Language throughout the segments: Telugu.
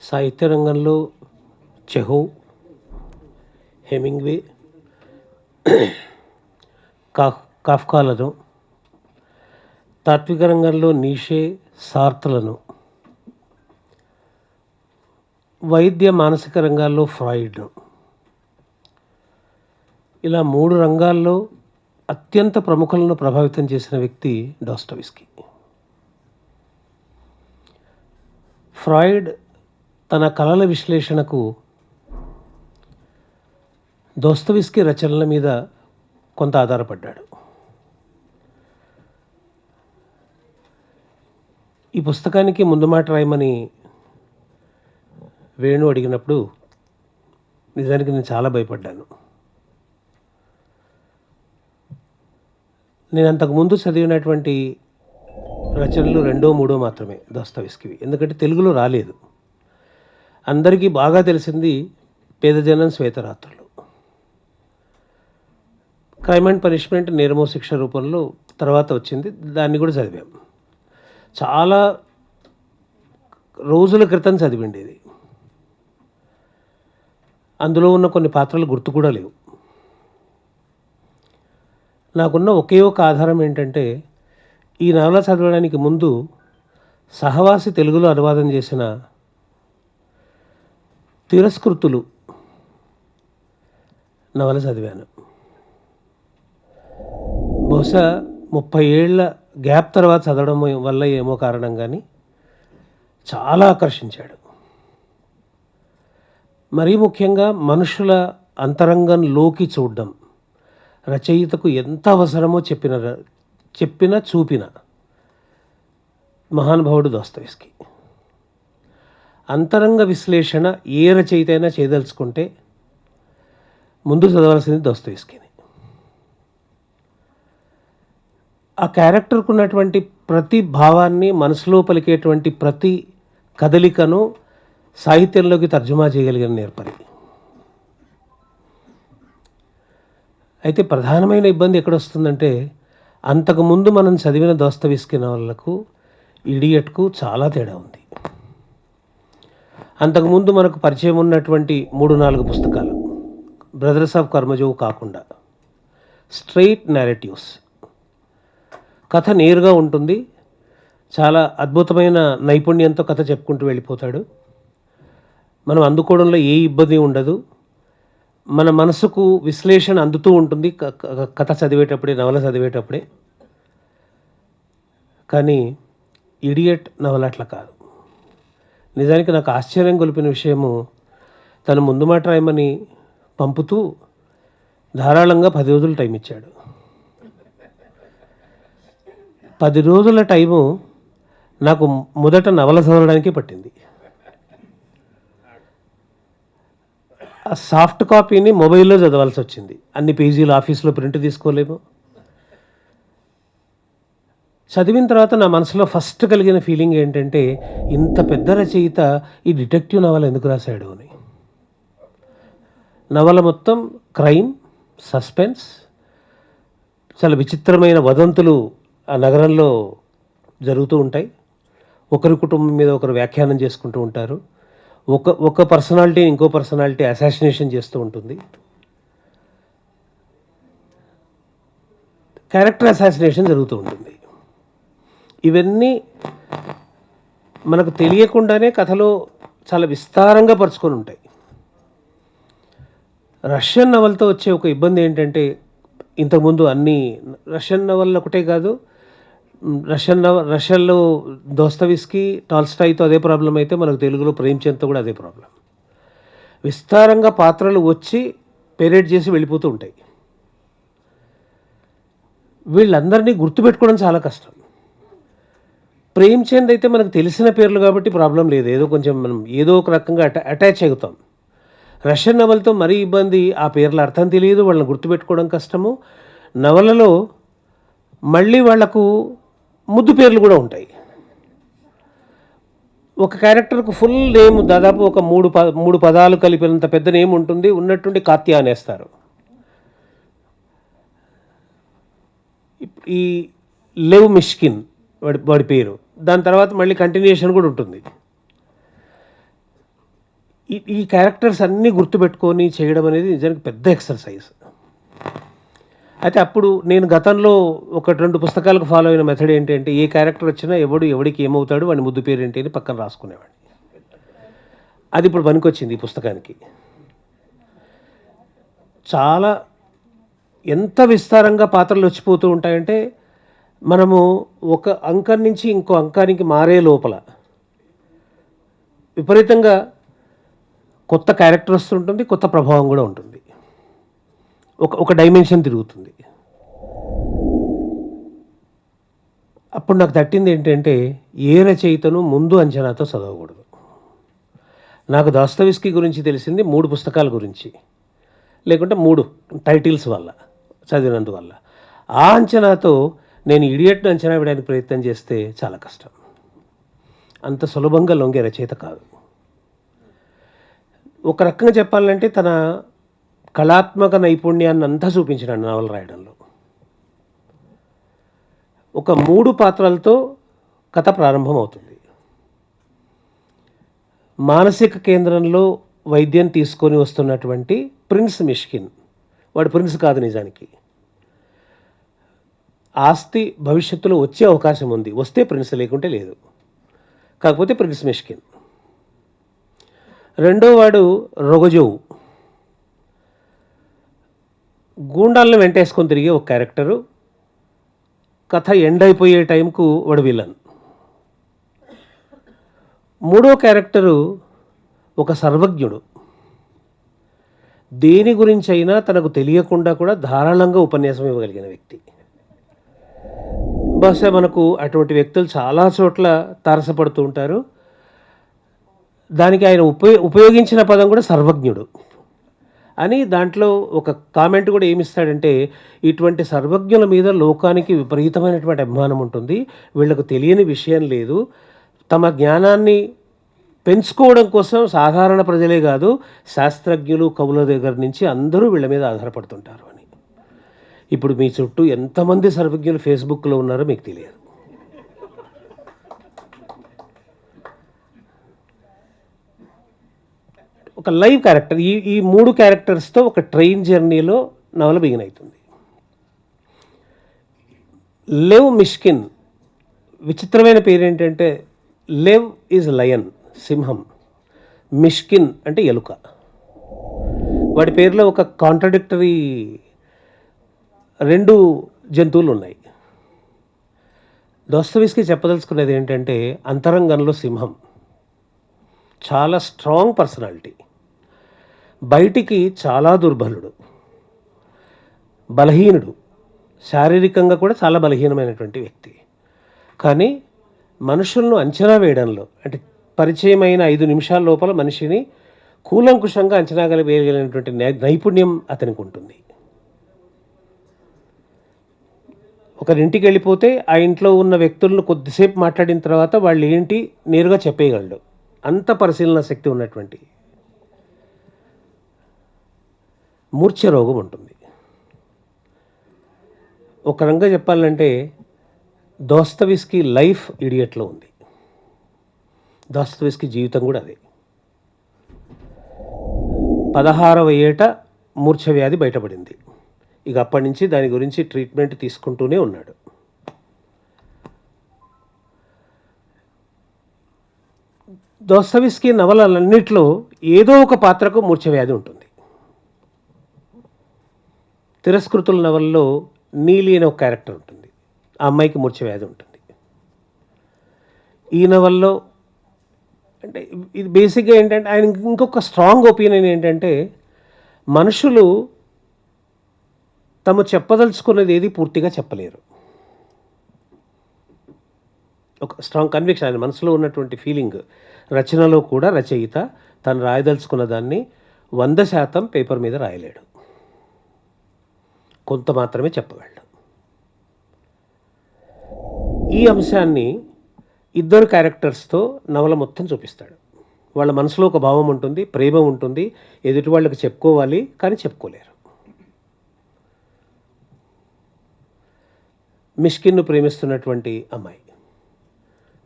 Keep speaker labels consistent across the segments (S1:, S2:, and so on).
S1: సాహిత్య రంగంలో చెహో హెమింగ్వే కాఫ్ కాఫ్కాలను తాత్విక రంగంలో నీషే సార్తలను వైద్య మానసిక రంగాల్లో ఫ్రాయిడ్. ఇలా మూడు రంగాల్లో అత్యంత ప్రముఖులను ప్రభావితం చేసిన వ్యక్తి డాస్టోవిస్కీ. ఫ్రాయిడ్ తన కళల విశ్లేషణకు దోస్తవిస్కి రచనల మీద కొంత ఆధారపడ్డాడు. ఈ పుస్తకానికి ముందు మాట రాయమని వేణు అడిగినప్పుడు నిజానికి నేను చాలా భయపడ్డాను. నేను అంతకుముందు చదివినటువంటి రచనలు రెండో మూడో మాత్రమే దోస్తవిస్కివి. ఎందుకంటే తెలుగులో రాలేదు. అందరికీ బాగా తెలిసింది పేదజనం శ్వేతరాత్రులు. క్రైమ్ అండ్ పనిష్మెంట్ నేరమో శిక్ష రూపంలో తర్వాత వచ్చింది దాన్ని కూడా చదివాం. చాలా రోజుల క్రితం చదివిండేది. అందులో ఉన్న కొన్ని పాత్రలు గుర్తు కూడా లేవు. నాకున్న ఒకే ఒక ఆధారం ఏంటంటే ఈ నవల చదవడానికి ముందు సహవాసి తెలుగులో అనువాదం చేసిన తిరస్కృతులు నవల చదివాను. బహుశా ముప్పై ఏళ్ళ గ్యాప్ తర్వాత చదవడం వల్ల ఏమో కారణం కానీ చాలా ఆకర్షించాడు. మరీ ముఖ్యంగా మనుషుల అంతరంగంలోకి చూడడం రచయితకు ఎంత అవసరమో చెప్పిన ర- చెప్పిన చూపిన మహానుభావుడు దోస్తవిస్కి. అంతరంగ విశ్లేషణ ఏ రచయిత అయినా చేయదలుచుకుంటే ముందు చదవాల్సింది దోస్తవిస్కిని ఆ క్యారెక్టర్కు ఉన్నటువంటి ప్రతి భావాన్ని మనసులో పలికేటువంటి ప్రతి కదలికను సాహిత్యంలోకి తర్జుమా చేయగలిగిన నేర్పరి. అయితే ప్రధానమైన ఇబ్బంది ఎక్కడ వస్తుందంటే అంతకుముందు మనం చదివిన దోస్తవిస్కి నవలకు ఇడియట్కు చాలా తేడా ఉంది. అంతకుముందు మనకు పరిచయం ఉన్నటువంటి మూడు నాలుగు పుస్తకాలు. బ్రదర్స్ ఆఫ్ కర్మజోవు కాకుండా. స్ట్రైట్ నేరేటివ్స్ కథ నేరుగా ఉంటుంది. చాలా అద్భుతమైన నైపుణ్యంతో కథ చెప్పుకుంటూ వెళ్ళిపోతాడు. మనం అందుకోవడంలో ఏ ఇబ్బంది ఉండదు. మన మనసుకు విశ్లేషణ అందుతూ ఉంటుంది. క- కథ చదివేటప్పుడే నవల చదివేటప్పుడే. కానీ ఇడియట్ నవల అట్లా కాదు. నిజానికి నాకు ఆశ్చర్యం గొలిపిన విషయము తను ముందు మాట రాయమని పంపుతూ ధారాళంగా పది రోజులు టైం ఇచ్చాడు. పది రోజుల టైము నాకు మొదట నవల చదవడానికి పట్టింది. ఆ సాఫ్ట్ కాపీని మొబైల్లో చదవాల్సి వచ్చింది. అన్ని పేజీలు ఆఫీస్లో ప్రింట్ తీసుకోలేము. చదివిన తర్వాత నా మనసులో ఫస్ట్ కలిగిన ఫీలింగ్ ఏంటంటే ఇంత పెద్ద రచయిత ఈ డిటెక్టివ్ నవల ఎందుకు రాశాడు అని. నవల మొత్తం క్రైమ్ సస్పెన్స్ చాలా విచిత్రమైన వదంతులు ఆ నగరంలో జరుగుతూ ఉంటాయి. ఒకరి కుటుంబం మీద ఒకరు వ్యాఖ్యానం చేసుకుంటూ ఉంటారు. ఒక ఒక పర్సనాలిటీ ఇంకో పర్సనాలిటీ అసాసినేషన్ చేస్తూ ఉంటుంది. క్యారెక్టర్ అసాసినేషన్ జరుగుతూ ఉంటుంది. ఇవన్నీ మనకు తెలియకుండానే కథలో చాలా విస్తారంగా పరుచుకొని ఉంటాయి. రష్యన్ నవలతో వచ్చే ఒక ఇబ్బంది ఏంటంటే ఇంతకుముందు అన్ని రష్యన్ నవల్ ఒకటే కాదు రష్యన్ నవ రష్యన్లో దోస్తవిస్కి టాల్స్టాయ్తో అదే ప్రాబ్లం అయితే మనకు తెలుగులో ప్రేమ్చంద్తో కూడా అదే ప్రాబ్లం. విస్తారంగా పాత్రలు వచ్చి పెరేడ్ చేసి వెళ్ళిపోతూ ఉంటాయి. వీళ్ళందరినీ గుర్తుపెట్టుకోవడం చాలా కష్టం. ప్రేమ్చంద్ అయితే మనకు తెలిసిన పేర్లు కాబట్టి ప్రాబ్లం లేదు. ఏదో కొంచెం మనం ఏదో ఒక రకంగా అటా అటాచ్ అవుతాం. రష్యన్ నవలతో మరీ ఇబ్బంది ఆ పేర్ల అర్థం తెలియదు. వాళ్ళని గుర్తుపెట్టుకోవడం కష్టము. నవలలో మళ్ళీ వాళ్ళకు ముద్దు పేర్లు కూడా ఉంటాయి. ఒక క్యారెక్టర్కు ఫుల్ నేమ్ దాదాపు ఒక మూడు ప మూడు పదాలు కలిపినంత పెద్ద నేమ్ ఉంటుంది. ఉన్నట్టుండి కాత్య అనేస్తారు. ఈ లెవ్ మిష్కిన్ వాడి వాడి పేరు. దాని తర్వాత మళ్ళీ కంటిన్యూషన్ కూడా ఉంటుంది. ఈ ఈ క్యారెక్టర్స్ అన్నీ గుర్తుపెట్టుకొని చేయడం అనేది నిజానికి పెద్ద ఎక్సర్సైజ్ అయితే అప్పుడు నేను గతంలో ఒకటి రెండు పుస్తకాలకు ఫాలో అయిన మెథడ్ ఏంటంటే ఏ క్యారెక్టర్ వచ్చినా ఎవడు ఎవడికి ఏమవుతాడు వాడి ముద్దు పేరు ఏంటి అని పక్కన రాసుకునేవాడిని. అది ఇప్పుడు పనికొచ్చింది ఈ పుస్తకానికి. చాలా ఎంత విస్తారంగా పాత్రలు వచ్చిపోతూ ఉంటాయంటే మనము ఒక అంకం నుంచి ఇంకో అంకానికి మారే లోపల విపరీతంగా కొత్త క్యారెక్టర్ వస్తుంటుంది కొత్త ప్రభావం కూడా ఉంటుంది. ఒక ఒక డైమెన్షన్ తిరుగుతుంది. అప్పుడు నాకు తట్టింది ఏంటంటే ఏ రచయితను ముందు అంచనాతో చదవకూడదు. నాకు దాస్తవిస్కీ గురించి తెలిసింది మూడు పుస్తకాల గురించి. లేకుంటే మూడు టైటిల్స్ వల్ల చదివినందువల్ల. ఆ అంచనాతో నేను ఇడియట్ను అంచనా వేయడానికి ప్రయత్నం చేస్తే చాలా కష్టం. అంత సులభంగా లొంగే రచయిత కాదు. ఒక రకంగా చెప్పాలంటే తన కళాత్మక నైపుణ్యాన్ని అంతా చూపించినాడు నవల రాయడంలో. ఒక మూడు పాత్రలతో కథ ప్రారంభమవుతుంది. మానసిక కేంద్రంలో వైద్యం తీసుకొని వస్తున్నటువంటి ప్రిన్స్ మిష్కిన్. వాడు ప్రిన్స్ కాదు నిజానికి. ఆస్తి భవిష్యత్తులో వచ్చే అవకాశం ఉంది. వస్తే ప్రిన్స్ లేకుంటే లేదు. కాకపోతే ప్రిన్స్ మిష్కిన్. రెండో వాడు రొగజోవు. గూండాలను వెంటేసుకొని తిరిగే ఒక క్యారెక్టరు. కథ ఎండ్ అయిపోయే టైంకు వాడు విలన్. మూడో క్యారెక్టరు ఒక సర్వజ్ఞుడు. దేని గురించి అయినా తనకు తెలియకుండా కూడా ధారాళంగా ఉపన్యాసం ఇవ్వగలిగిన వ్యక్తి. బహుశా మనకు అటువంటి వ్యక్తులు చాలా చోట్ల తారసపడుతూ ఉంటారు. దానికి ఆయన ఉపయో ఉపయోగించిన పదం కూడా సర్వజ్ఞుడు. అని దాంట్లో ఒక కామెంట్ కూడా ఏమిస్తాడంటే ఇటువంటి సర్వజ్ఞుల మీద లోకానికి విపరీతమైనటువంటి అభిమానం ఉంటుంది. వీళ్ళకు తెలియని విషయం లేదు. తమ జ్ఞానాన్ని పెంచుకోవడం కోసం సాధారణ ప్రజలే కాదు శాస్త్రజ్ఞులు కవుల దగ్గర నుంచి అందరూ వీళ్ళ మీద ఆధారపడుతుంటారు. ఇప్పుడు మీ చుట్టూ ఎంతమంది సర్వజ్ఞులు ఫేస్బుక్లో ఉన్నారో మీకు తెలియదు. ఒక లైవ్ క్యారెక్టర్ ఈ ఈ మూడు క్యారెక్టర్స్తో ఒక ట్రైన్ జర్నీలో నవల బిగిన్ అవుతుంది. లెవ్ మిష్కిన్ విచిత్రమైన పేరు ఏంటంటే లెవ్ ఈజ్ లయన్ సింహం. మిష్కిన్ అంటే ఎలుక. వాడి పేరులో ఒక కాంట్రడిక్టరీ రెండు జంతువులు ఉన్నాయి దోస్తవిస్కి చెప్పదలుచుకునేది ఏంటంటే అంతరంగంలో సింహం. చాలా స్ట్రాంగ్ పర్సనాలిటీ. బయటికి చాలా దుర్బలుడు. బలహీనుడు. శారీరకంగా కూడా చాలా బలహీనమైనటువంటి వ్యక్తి. కానీ మనుషులను అంచనా వేయడంలో అంటే పరిచయమైన ఐదు నిమిషాల లోపల మనిషిని కూలంకుషంగా అంచనా వేయగలిగినటువంటి నైపుణ్యం అతనికి ఉంటుంది. ఒకరింటికి వెళ్ళిపోతే ఆ ఇంట్లో ఉన్న వ్యక్తులను కొద్దిసేపు మాట్లాడిన తర్వాత వాళ్ళు ఏంటి నేరుగా చెప్పేయగలడు. అంత పరిశీలన శక్తి ఉన్నటువంటి మూర్ఛ రోగం ఉంటుంది. ఒక రంగా చెప్పాలంటే దోస్తవిస్కి లైఫ్ ఇడియట్లో ఉంది. దోస్తవిస్కి జీవితం కూడా అదే. పదహారవ ఏట మూర్ఛ వ్యాధి బయటపడింది. ఇక అప్పటి నుంచి దాని గురించి ట్రీట్మెంట్ తీసుకుంటూనే ఉన్నాడు. దోస్తవిస్కి నవలలన్నిటిలో ఏదో ఒక పాత్రకు మూర్ఛవ్యాధి ఉంటుంది. తిరస్కృతుల నవల్లో నీలి అనే ఒక క్యారెక్టర్ ఉంటుంది. ఆ అమ్మాయికి మూర్ఛవ్యాధి ఉంటుంది. ఈ నవల్లో అంటే ఇది బేసిక్గా ఏంటంటే ఆయన ఇంకొక స్ట్రాంగ్ ఒపీనియన్ ఏంటంటే మనుషులు తమ చెప్పదలుచుకున్నది ఏది పూర్తిగా చెప్పలేరు. ఒక స్ట్రాంగ్ కన్విక్షన్ ఆయన మనసులో ఉన్నటువంటి ఫీలింగ్ రచనలో కూడా రచయిత తను రాయదలుచుకున్న దాన్ని వంద శాతం పేపర్ మీద రాయలేడు. కొంత మాత్రమే చెప్పగలడు. ఈ అంశాన్ని ఇద్దరు క్యారెక్టర్స్తో నవల మొత్తం చూపిస్తాడు. వాళ్ళ మనసులో ఒక భావం ఉంటుంది ప్రేమ ఉంటుంది ఎదుటి వాళ్ళకి చెప్పుకోవాలి కానీ చెప్పుకోలేరు. మిష్కిన్ను ప్రేమిస్తున్నటువంటి అమ్మాయి.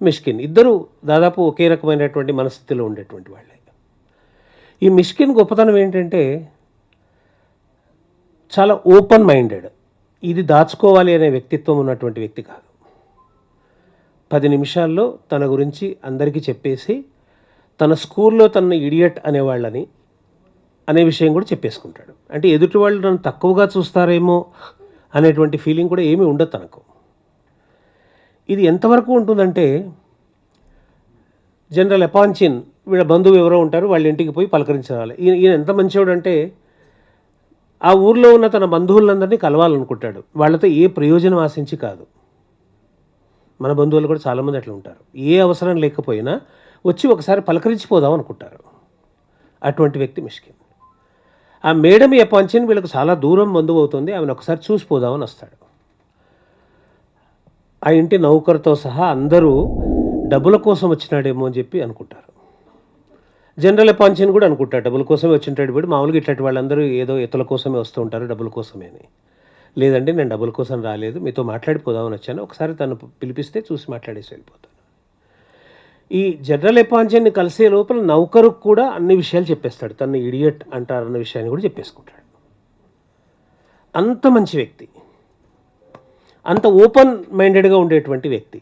S1: మిష్కిన్ ఇద్దరు దాదాపు ఒకే రకమైనటువంటి మనస్థితిలో ఉండేటువంటి వాళ్ళే. ఈ మిష్కిన్ గొప్పతనం ఏంటంటే చాలా ఓపెన్ మైండెడ్. ఇది దాచుకోవాలి అనే వ్యక్తిత్వం ఉన్నటువంటి వ్యక్తి కాదు. పది నిమిషాల్లో తన గురించి అందరికీ చెప్పేసి తన స్కూల్లో తన ఇడియట్ అనేవాళ్ళని అనే విషయం కూడా చెప్పేసుకుంటాడు. అంటే ఎదుటి వాళ్ళు నన్ను తక్కువగా చూస్తారేమో అనేటువంటి ఫీలింగ్ కూడా ఏమీ ఉండదు తనకు. ఇది ఎంతవరకు ఉంటుందంటే జనరల్ ఎపాన్చిన్ వీళ్ళ బంధువు ఎవరో ఉంటారు వాళ్ళ ఇంటికి పోయి పలకరించాలి. ఈయన ఈయన ఎంత మంచివాడు అంటే ఆ ఊర్లో ఉన్న తన బంధువులందరినీ కలవాలనుకుంటాడు. వాళ్ళతో ఏ ప్రయోజనం ఆశించి కాదు. మన బంధువులు కూడా చాలామంది అట్లా ఉంటారు. ఏ అవసరం లేకపోయినా వచ్చి ఒకసారి పలకరించిపోదాం అనుకుంటారు. అటువంటి వ్యక్తి మిష్కిన్. ఆ మేడం ఎపాన్చిన్ వీళ్ళకి చాలా దూరం మందు అవుతుంది ఆమెను ఒకసారి చూసిపోదామని వస్తాడు. ఆ ఇంటి నౌకరుతో సహా అందరూ డబ్బుల కోసం వచ్చినాడేమో అని చెప్పి అనుకుంటారు. జనరల్ పంచిన కూడా అనుకుంటారు డబ్బుల కోసమే వచ్చింటాడు వీడు మామూలుగా ఇట్లాంటి వాళ్ళందరూ ఏదో ఇతల కోసమే వస్తూ ఉంటారు డబ్బుల కోసమే అని. లేదండి నేను డబ్బుల కోసం రాలేదు మీతో మాట్లాడిపోదామని వచ్చాను ఒకసారి తను పిలిపిస్తే చూసి మాట్లాడేసి వెళ్ళిపోతాను. ఈ జనరల్ ఎపాన్షన్ని కలిసే లోపల నౌకరు కూడా అన్ని విషయాలు చెప్పేస్తాడు. తను ఇడియట్ అంటారన్న విషయాన్ని కూడా చెప్పేసుకుంటాడు. అంత మంచి వ్యక్తి. అంత ఓపెన్ మైండెడ్గా ఉండేటువంటి వ్యక్తి.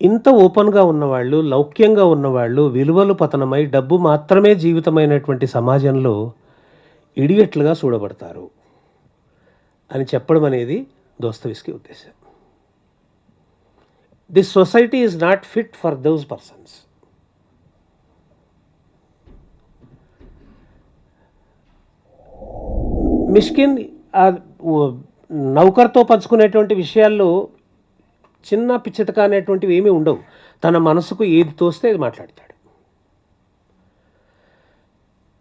S1: ఇంత ఓపెన్గా ఉన్నవాళ్ళు లౌక్యంగా ఉన్నవాళ్ళు విలువలు పతనమై డబ్బు మాత్రమే జీవితమైనటువంటి సమాజంలో ఇడియట్లుగా చూడబడతారు అని చెప్పడం అనేది దోస్తవిస్కి ఉద్దేశం. This society is not fit for those persons Myshkin నౌకర్తో పంచుకునేటువంటి విషయాల్లో చిన్న పిచ్చితక అనేటువంటివి ఏమీ ఉండవు. తన మనసుకు ఏది తోస్తే అది మాట్లాడతాడు.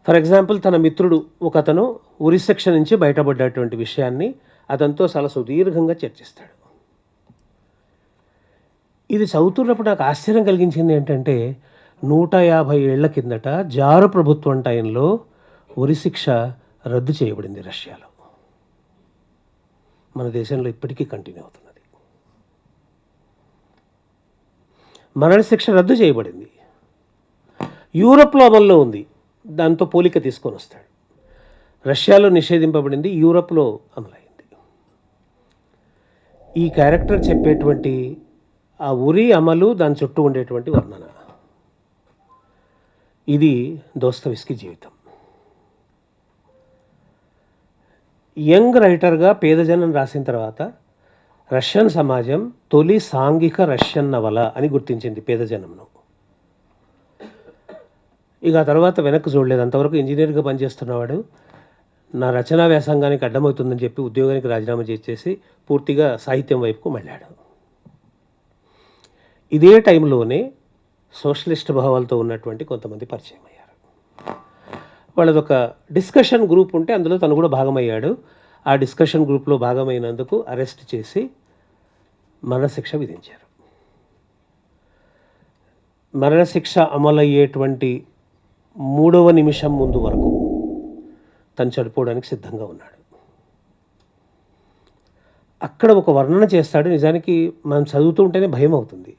S1: ఫర్ ఎగ్జాంపుల్ తన మిత్రుడు ఒక అతను ఉరిశిక్ష నుంచి బయటపడ్డటువంటి విషయాన్ని అతనితో చాలా సుదీర్ఘంగా చర్చిస్తాడు. ఇది చదువుతున్నప్పుడు నాకు ఆశ్చర్యం కలిగించింది ఏంటంటే నూట యాభై ఏళ్ళ కిందట జారు ప్రభుత్వం టైంలో ఉరిశిక్ష రద్దు చేయబడింది రష్యాలో. మన దేశంలో ఇప్పటికీ కంటిన్యూ అవుతున్నది. మరణశిక్ష రద్దు చేయబడింది. యూరప్లో అమల్లో ఉంది. దాంతో పోలిక తీసుకొని వస్తాడు. రష్యాలో నిషేధింపబడింది యూరప్లో అమలైంది. ఈ క్యారెక్టర్ చెప్పేటువంటి ఆ ఉరి అమలు దాని చుట్టూ ఉండేటువంటి వర్ణన. ఇది దోస్తవిస్కి జీవితం. యంగ్ రైటర్గా పేదజనం రాసిన తర్వాత రష్యన్ సమాజం తొలి సాంఘిక రష్యన్ నవల అని గుర్తించింది పేదజనంను. ఇక ఆ తర్వాత వెనక్కి చూడలేదు. అంతవరకు ఇంజనీర్గా పనిచేస్తున్నవాడు నా రచనా వ్యాసంగానికి అడ్డమవుతుందని చెప్పి ఉద్యోగానికి రాజీనామా చేసేసి పూర్తిగా సాహిత్యం వైపుకు మళ్ళాడు. ఇదే టైంలోనే సోషలిస్ట్ భావాలతో ఉన్నటువంటి కొంతమంది పరిచయం అయ్యారు వాళ్ళది ఒక డిస్కషన్ గ్రూప్ ఉంటే అందులో తను కూడా భాగమయ్యాడు. ఆ డిస్కషన్ గ్రూప్లో భాగమైనందుకు అరెస్ట్ చేసి మరణశిక్ష విధించారు. మరణశిక్ష అమలయ్యేటువంటి మూడవ నిమిషం ముందు వరకు తను చనిపోవడానికి సిద్ధంగా ఉన్నాడు. అక్కడ ఒక వర్ణన చేస్తాడు. నిజానికి మనం చదువుతూ ఉంటేనే భయం అవుతుంది.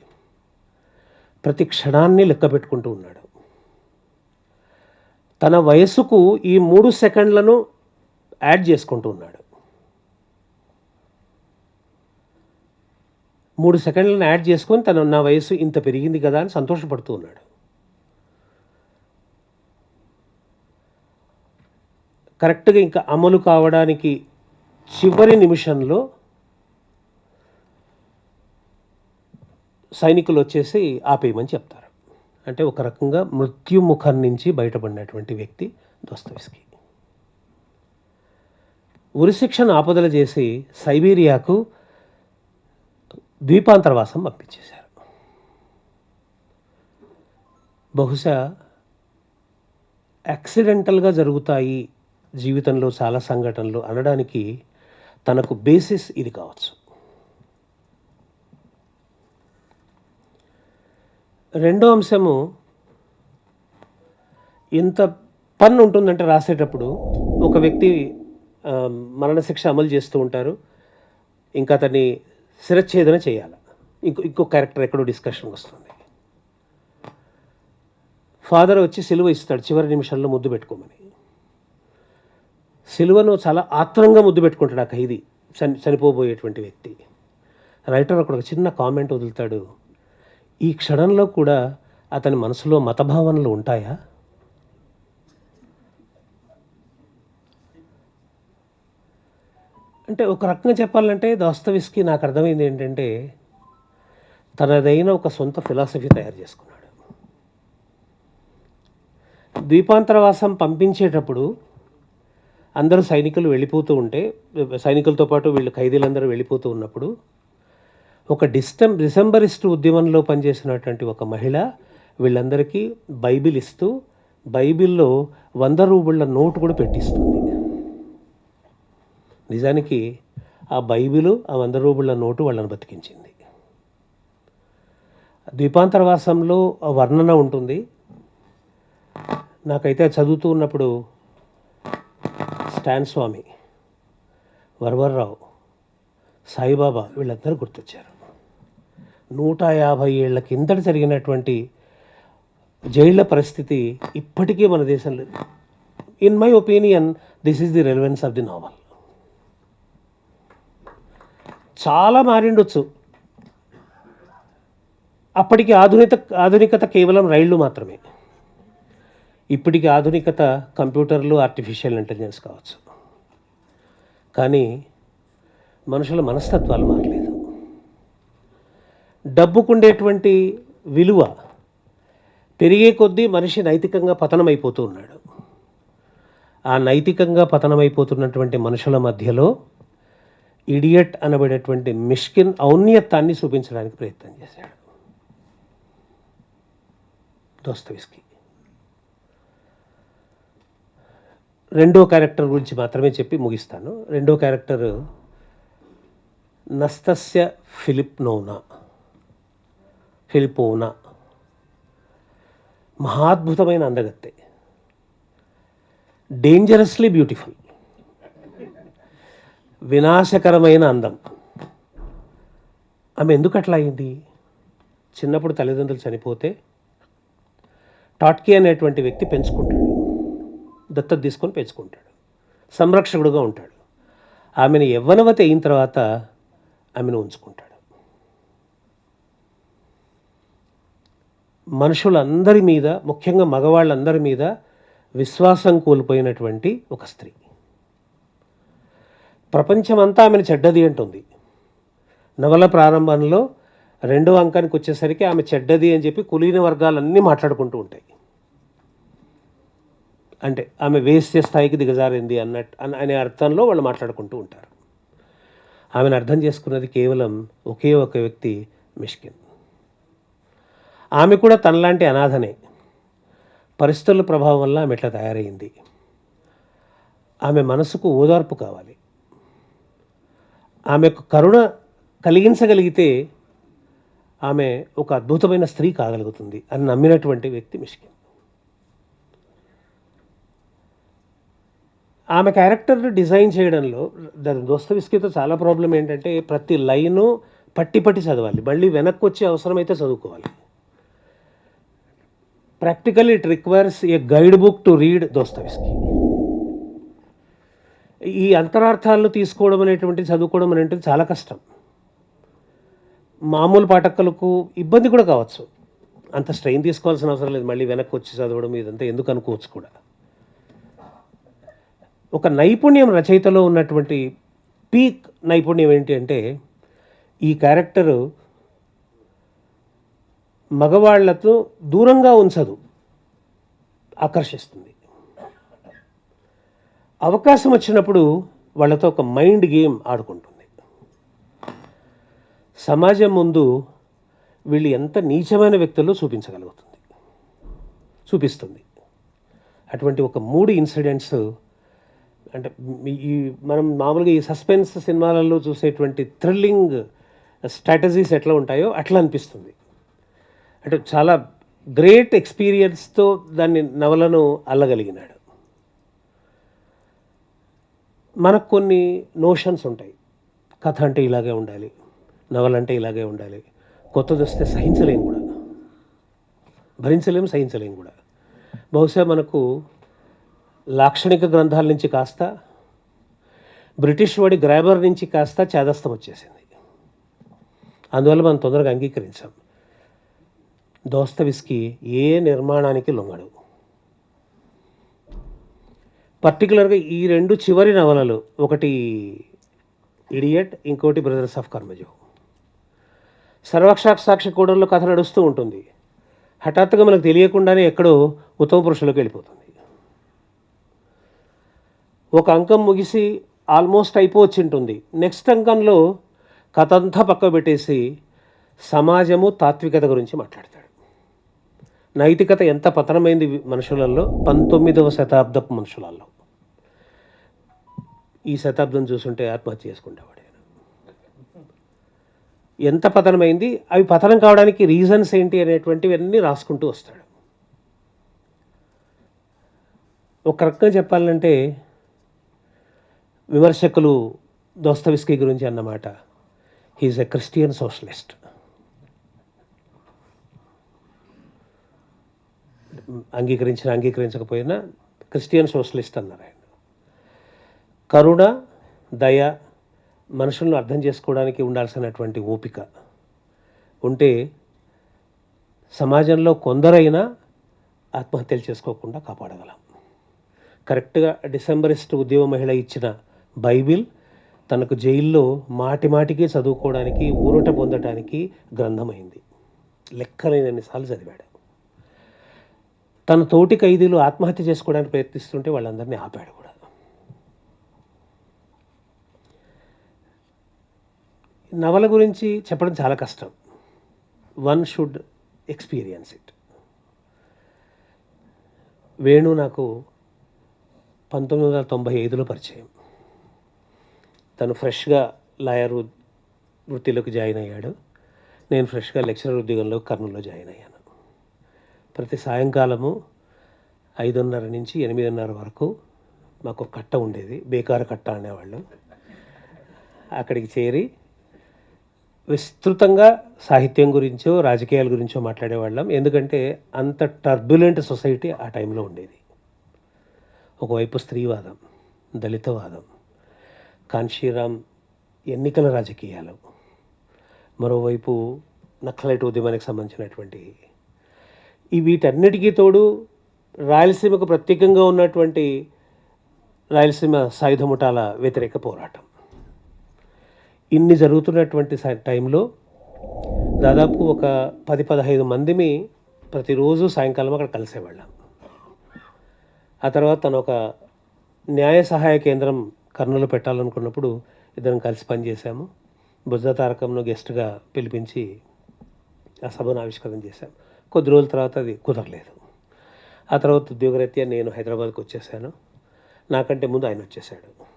S1: ప్రతి క్షణాన్ని లెక్క పెట్టుకుంటూ ఉన్నాడు. తన వయసుకు ఈ మూడు సెకండ్లను యాడ్ చేసుకుంటూ ఉన్నాడు. మూడు సెకండ్లను యాడ్ చేసుకొని తను నా వయసు ఇంత పెరిగింది కదా అని సంతోషపడుతూ ఉన్నాడు. కరెక్ట్గా ఇంకా అమలు కావడానికి చివరి నిమిషంలో సైనికులు వచ్చేసి ఆపేయమని చెప్తారు. అంటే ఒక రకంగా మృత్యుముఖం నుంచి బయటపడినటువంటి వ్యక్తి దోస్తవిస్కి. ఉరిశిక్షను ఆపదల చేసి సైబీరియాకు ద్వీపాంతరవాసం పంపించేశారు. బహుశా యాక్సిడెంటల్గా జరుగుతాయి జీవితంలో చాలా సంఘటనలు అనడానికి తనకు బేసిస్ ఇది కావచ్చు. రెండో అంశము ఎంత పన్ను ఉంటుందంటే రాసేటప్పుడు ఒక వ్యక్తి మరణశిక్ష అమలు చేస్తూ ఉంటారు. ఇంకా అతన్ని శిరచ్ఛేదన చేయాలి. ఇంకో ఇంకో క్యారెక్టర్ ఎక్కడో డిస్కషన్ వస్తుంది. ఫాదర్ వచ్చి సిలువ ఇస్తాడు చివరి నిమిషంలో ముద్దు పెట్టుకోమని. సిలువను చాలా ఆత్రంగా ముద్దు పెట్టుకుంటాడు ఆ ఖైదీ చని చనిపోబోయేటువంటి వ్యక్తి. రైటర్ అక్కడ ఒక చిన్న కామెంట్ వదులుతాడు. ఈ క్షణంలో కూడా అతని మనసులో మతభావనలు ఉంటాయా? అంటే ఒక రకంగా చెప్పాలంటే దాస్తవిస్కి నాకు అర్థమైంది ఏంటంటే తనదైన ఒక సొంత ఫిలాసఫీ తయారు చేసుకున్నాడు. ద్వీపాంతరవాసం పంపించేటప్పుడు అందరూ సైనికులు వెళ్ళిపోతూ ఉంటే సైనికులతో పాటు వీళ్ళు ఖైదీలందరూ వెళ్ళిపోతూ ఉన్నప్పుడు ఒక డిస్టం డిసెంబరిస్ట్ ఉద్యమంలో పనిచేసినటువంటి ఒక మహిళ వీళ్ళందరికీ బైబిల్ ఇస్తూ బైబిల్లో వంద రూబళ్ళ నోటు కూడా పెట్టిస్తుంది. నిజానికి ఆ బైబిలు ఆ వంద రూబళ్ళ నోటు వాళ్ళని బతికించింది. ద్వీపాంతరవాసంలో వర్ణన ఉంటుంది. నాకైతే చదువుతూ ఉన్నప్పుడు స్టాన్ స్వామి వరవర్రావు సాయిబాబా వీళ్ళందరూ గుర్తొచ్చారు. నూట యాభై ఏళ్ళ కిందట జరిగినటువంటి జైళ్ళ పరిస్థితి ఇప్పటికీ మన దేశంలో in my opinion this is the relevance of the novel చాలా మారిండొచ్చు. అప్పటికి ఆధునిక ఆధునికత కేవలం రైళ్ళు మాత్రమే. ఇప్పటికి ఆధునికత కంప్యూటర్లు ఆర్టిఫిషియల్ ఇంటెలిజెన్స్ కావచ్చు. కానీ మనుషుల మనస్తత్వాలు మారలేదు. డబ్బుకుండేటువంటి విలువ పెరిగే కొద్దీ మనిషి నైతికంగా పతనమైపోతూ ఉన్నాడు. ఆ నైతికంగా పతనమైపోతున్నటువంటి మనుషుల మధ్యలో ఇడియట్ అనబడేటువంటి మిష్కిన్ ఔన్నత్యాన్ని చూపించడానికి ప్రయత్నం చేశాడు. దోస్తవిస్కి రెండో క్యారెక్టర్ గురించి మాత్రమే చెప్పి ముగిస్తాను. రెండో క్యారెక్టర్ నస్తస్య ఫిలిప్ నౌనా. ఫిలిపోనా మహాద్భుతమైన అందగత్తె. Dangerously beautiful. వినాశకరమైన అందం. ఆమె ఎందుకు అట్లా అయింది? చిన్నప్పుడు తల్లిదండ్రులు చనిపోతే టాట్కీ అనేటువంటి వ్యక్తి పెంచుకుంటాడు. దత్తత తీసుకొని పెంచుకుంటాడు. సంరక్షకుడుగా ఉంటాడు. ఆమెను యవ్వనవతి అయిన తర్వాత ఆమెను ఉంచుకుంటాడు. మనుషులందరి మీద ముఖ్యంగా మగవాళ్ళందరి మీద విశ్వాసం కోల్పోయినటువంటి ఒక స్త్రీ. ప్రపంచమంతా ఆమెను చెడ్డది అంటుంది. నవల ప్రారంభంలో రెండో అంకానికి వచ్చేసరికి ఆమె చెడ్డది అని చెప్పి కులీన వర్గాలన్నీ మాట్లాడుకుంటూ ఉంటాయి. అంటే ఆమె వేస్య స్థాయికి దిగజారింది అన్నట్టు అనే అర్థంలో వాళ్ళు మాట్లాడుకుంటూ ఉంటారు. ఆమెను అర్థం చేసుకున్నది కేవలం ఒకే ఒక వ్యక్తి మిష్కిన్. ఆమె కూడా తనలాంటి అనాథనే. పరిస్థితుల ప్రభావం వల్ల ఆమె ఇట్లా తయారైంది. ఆమె మనసుకు ఓదార్పు కావాలి. ఆమెకు కరుణ కలిగించగలిగితే ఆమె ఒక అద్భుతమైన స్త్రీ కాగలుగుతుంది అని నమ్మినటువంటి వ్యక్తి మిష్కిన్. ఆమె క్యారెక్టర్ డిజైన్ చేయడంలో దాని దోస్తవిస్కితో చాలా ప్రాబ్లం ఏంటంటే ప్రతి లైను పట్టి పట్టి చదవాలి. మళ్ళీ వెనక్కి వచ్చి అవసరమైతే చదువుకోవాలి. Practical it requires a guide book to read Dostoevsky ఈ అంతరార్థాలను తీసుకోవడం అనేటువంటి చదువుకోవడం అనేటువంటిది చాలా కష్టం. మామూలు పాఠకులకు ఇబ్బంది కూడా కావచ్చు. అంత స్ట్రెయిన్ తీసుకోవాల్సిన అవసరం లేదు. మళ్ళీ వెనక్కి వచ్చి చదవడం ఇదంతా ఎందుకు అనుకోవచ్చు కూడా. ఒక నైపుణ్యం రచయితలో ఉన్నటువంటి పీక్ నైపుణ్యం ఏంటి అంటే ఈ క్యారెక్టరు మగవాళ్ళతో దూరంగా ఉంచదు. ఆకర్షిస్తుంది. అవకాశం వచ్చినప్పుడు వాళ్ళతో ఒక మైండ్ గేమ్ ఆడుకుంటుంది. సమాజం ముందు వీళ్ళు ఎంత నీచమైన వ్యక్తుల్లో చూపించగలుగుతుంది. చూపిస్తుంది. అటువంటి ఒక మూడు ఇన్సిడెంట్స్ అంటే ఈ మనం మామూలుగా ఈ సస్పెన్స్ సినిమాలలో చూసేటువంటి థ్రిల్లింగ్ స్ట్రాటజీస్ ఎట్లా ఉంటాయో అట్లా అనిపిస్తుంది. అంటే చాలా గ్రేట్ ఎక్స్పీరియన్స్తో దాన్ని నవలను అల్లగలిగినాడు. మనకు కొన్ని నోషన్స్ ఉంటాయి. కథ అంటే ఇలాగే ఉండాలి నవలంటే ఇలాగే ఉండాలి కొత్తది వస్తే సహించలేం కూడా. భరించలేం సహించలేం కూడా. బహుశా మనకు లాక్షణిక గ్రంథాల నుంచి కాస్త బ్రిటిష్ వాడి గ్రామర్ నుంచి కాస్త చేదస్తం వచ్చేసింది. అందువల్ల మనం తొందరగా అంగీకరించాం. దోస్తవిస్కి ఏ నిర్మాణానికి లొంగడు. పర్టికులర్గా ఈ రెండు చివరి నవలలు ఒకటి ఇడియట్ ఇంకోటి బ్రదర్స్ ఆఫ్ కర్మజో. సర్వక్షాక్ సాక్షి కూడల్లో కథ నడుస్తూ ఉంటుంది. హఠాత్తుగా మనకు తెలియకుండానే ఎక్కడో ఉత్తమ పురుషులకు వెళ్ళిపోతుంది. ఒక అంకం ముగిసి ఆల్మోస్ట్ అయిపోవచ్చి ఉంటుంది నెక్స్ట్ అంకంలో కథ అంతా పక్క పెట్టేసి సమాజము తాత్వికత గురించి మాట్లాడతాడు. నైతికత ఎంత పతనమైంది మనుషులలో పంతొమ్మిదవ శతాబ్దపు మనుషులలో. ఈ శతాబ్దం చూసుంటే ఆత్మహత్య చేసుకుంటేవాడు ఎంత పతనమైంది? అవి పతనం కావడానికి రీజన్స్ ఏంటి అనేటువంటివన్నీ రాసుకుంటూ వస్తాడు. ఒక రకంగా చెప్పాలంటే విమర్శకులు దోస్తవిస్కీ గురించి అన్నమాట. He is a Christian socialist. అంగీకరించిన అంగీకరించకపోయినా క్రిస్టియన్ సోషలిస్ట్ అన్నారు ఆయన. కరుణ దయ మనుషులను అర్థం చేసుకోవడానికి ఉండాల్సినటువంటి ఓపిక. ఉంటే సమాజంలో కొందరైనా ఆత్మహత్యలు చేసుకోకుండా కాపాడగలం. కరెక్ట్గా డిసెంబరిస్ట్ ఉద్యమ మహిళ ఇచ్చిన బైబిల్ తనకు జైల్లో మాటి మాటికి చదువుకోవడానికి ఊరట పొందడానికి గ్రంథమైంది. లెక్కలేనన్నిసార్లు చదివాడు. తన తోటి ఖైదీలు ఆత్మహత్య చేసుకోవడానికి ప్రయత్నిస్తుంటే వాళ్ళందరినీ ఆపాడు కూడా. నవల గురించి చెప్పడం చాలా కష్టం. One should experience it Venu నాకు పంతొమ్మిది వందల తొంభై ఐదులో పరిచయం. తను ఫ్రెష్గా లాయర్ వృత్తిలోకి జాయిన్ అయ్యాడు. నేను ఫ్రెష్గా లెక్చరర్ ఉద్యోగంలో కర్నూలులో జాయిన్ అయ్యాను. ప్రతి సాయంకాలము ఐదున్నర నుంచి ఎనిమిదిన్నర వరకు మాకు కట్ట ఉండేది బేకార కట్ట అనేవాళ్ళు. అక్కడికి చేరి విస్తృతంగా సాహిత్యం గురించో రాజకీయాల గురించో మాట్లాడేవాళ్ళం. ఎందుకంటే అంత టర్బులెంట్ సొసైటీ ఆ టైంలో ఉండేది. ఒకవైపు స్త్రీవాదం దళితవాదం కాన్షీరామ్ ఎన్నికల రాజకీయాలు. మరోవైపు నక్సలైట్ ఉద్యమానికి సంబంధించినటువంటి ఈ వీటన్నిటికీ తోడు రాయలసీమకు ప్రత్యేకంగా ఉన్నటువంటి రాయలసీమ సాయుధ ముఠాల వ్యతిరేక పోరాటం. ఇన్ని జరుగుతున్నటువంటి టైంలో దాదాపు ఒక పది పదహైదు మందిమి ప్రతిరోజు సాయంకాలం అక్కడ కలిసేవాళ్ళం. ఆ తర్వాత తను ఒక న్యాయ సహాయ కేంద్రం కర్నూలు పెట్టాలనుకున్నప్పుడు ఇద్దరం కలిసి పనిచేశాము. బుద్ధ తారకంను గెస్ట్గా పిలిపించి ఆ సభను ఆవిష్కరణ చేశాం. కొద్ది రోజుల తర్వాత అది కుదరలేదు. ఆ తర్వాత ఉద్యోగరీత్యా నేను హైదరాబాద్కి వచ్చేసాను. నాకంటే ముందు ఆయన వచ్చేసాడు.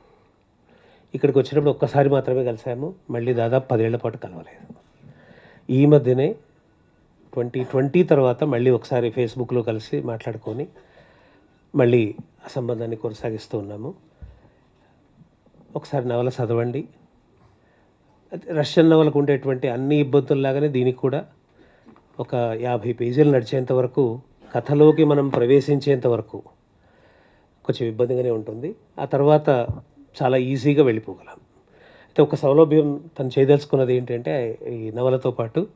S1: ఇక్కడికి వచ్చినప్పుడు ఒక్కసారి మాత్రమే కలిసాము మళ్ళీ దాదాపు పదేళ్ళ పాటు కలవలేదు. ఈ మధ్యనే ట్వంటీ ట్వంటీ తర్వాత మళ్ళీ ఒకసారి ఫేస్బుక్లో కలిసి మాట్లాడుకొని మళ్ళీ ఆ సంబంధాన్ని కొనసాగిస్తూ ఉన్నాము. ఒకసారి నవల చదవండి. రష్యన్ నవలకు ఉండేటువంటి అన్ని ఇబ్బందుల్లాగానే దీనికి కూడా ఒక యాభై పేజీలు నడిచేంత వరకు కథలోకి మనం ప్రవేశించేంత వరకు కొంచెం ఇబ్బందిగానే ఉంటుంది. ఆ తర్వాత చాలా ఈజీగా వెళ్ళిపోగలం. అయితే ఒక సౌలభ్యం తను చేయదలుచుకున్నది ఏంటంటే ఈ నవలతో పాటు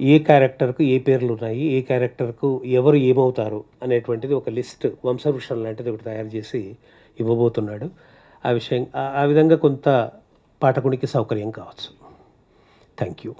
S1: ఏ క్యారెక్టర్కు ఏ పేర్లు ఉన్నాయి ఏ క్యారెక్టర్కు ఎవరు ఏమవుతారు అనేటువంటిది ఒక లిస్ట్ వంశవృక్షం లాంటిది ఒకటి తయారు చేసి ఇవ్వబోతున్నాడు. ఆ విషయం ఆ- ఆ విధంగా కొంత పాఠకునికి సౌకర్యం కావచ్చు. Thank you.